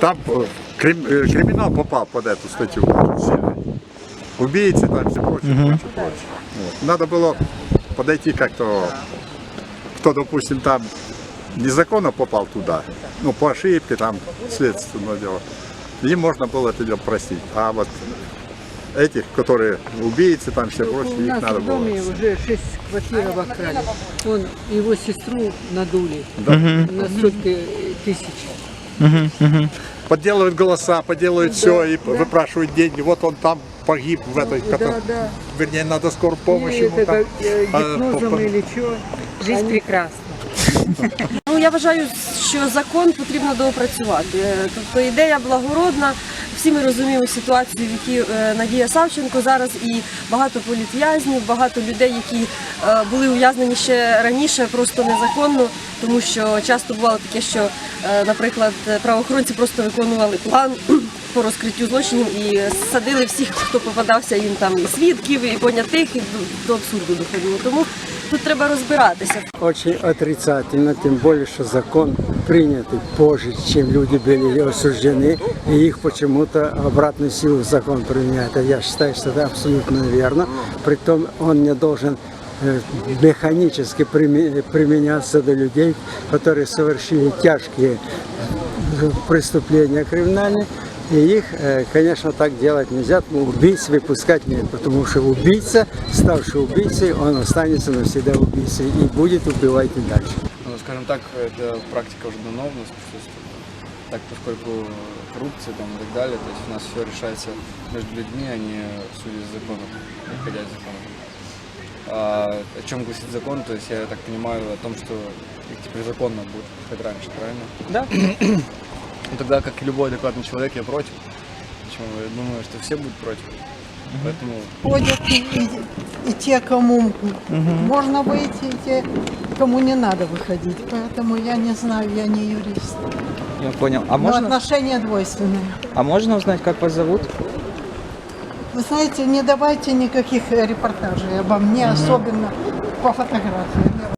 там крим- криминал попал под эту статью. очень сильно. Убийцы там все прочее, прочее, прочее. Вот. Надо было подойти как-то, кто, допустим, там незаконно попал туда, ну, по ошибке, там, следственное дело, им можно было это дело простить. А вот этих, которые убийцы, там все У прочее, их нас надо в было. доме уже шесть квартир обокрали. Он его сестру надули на столько тысяч. Подделывают голоса, подделывают все и выпрашивают деньги. Вот он там погиб в этой, Да, ката- да. вернее, надо скорую помощь Или ему это там. как, э, а, гипнозом по- по- или что. Жизнь прекрасна. Ну я вважаю, що закон потрібно доопрацювати. Е, Тобто ідея благородна. Всі ми розуміємо ситуацію, в якій е, Надія Савченко зараз, і багато політв'язнів, багато людей, які е, були ув'язнені ще раніше, просто незаконно, тому що часто бувало таке, що, е, наприклад, правоохоронці просто виконували план по розкриттю злочинів і садили всіх, хто попадався їм там і свідків, і понятих, і до- до абсурду доходило. Тому тут треба розбиратися. Очень отрицательно, тем более, что закон принятый позже, чем люди были осуждены, и их почему-то обратную силу закон применяет. А Я считаю, что это абсолютно верно. Притом он не должен э, механически приме- применяться до людей, которые совершили тяжкие э, преступления криминальные. И их, э, конечно, так делать нельзя. Убийц выпускать нет, потому что убийца, ставший убийцей, он останется навсегда убийцей и будет убивать и дальше. Ну, скажем так, это практика уже давно у нас присутствует. Так, поскольку коррупция там, и так далее, то есть у нас все решается между людьми, а не судя из законов, исходя из законов. А, о чем гласит закон, то есть я так понимаю о том, что их теперь законно будет как раньше, правильно? Да. Ну, тогда, как и любой адекватный человек, я против. Почему? Я думаю, что все будут против. Поэтому ходят и, и- и те, кому можно выйти, и те, кому не надо выходить. Поэтому я не знаю, я не юрист. Я понял. А Но можно, отношения двойственные. а можно узнать, как вас зовут? Вы знаете, не давайте никаких репортажей обо мне, особенно по фотографиям.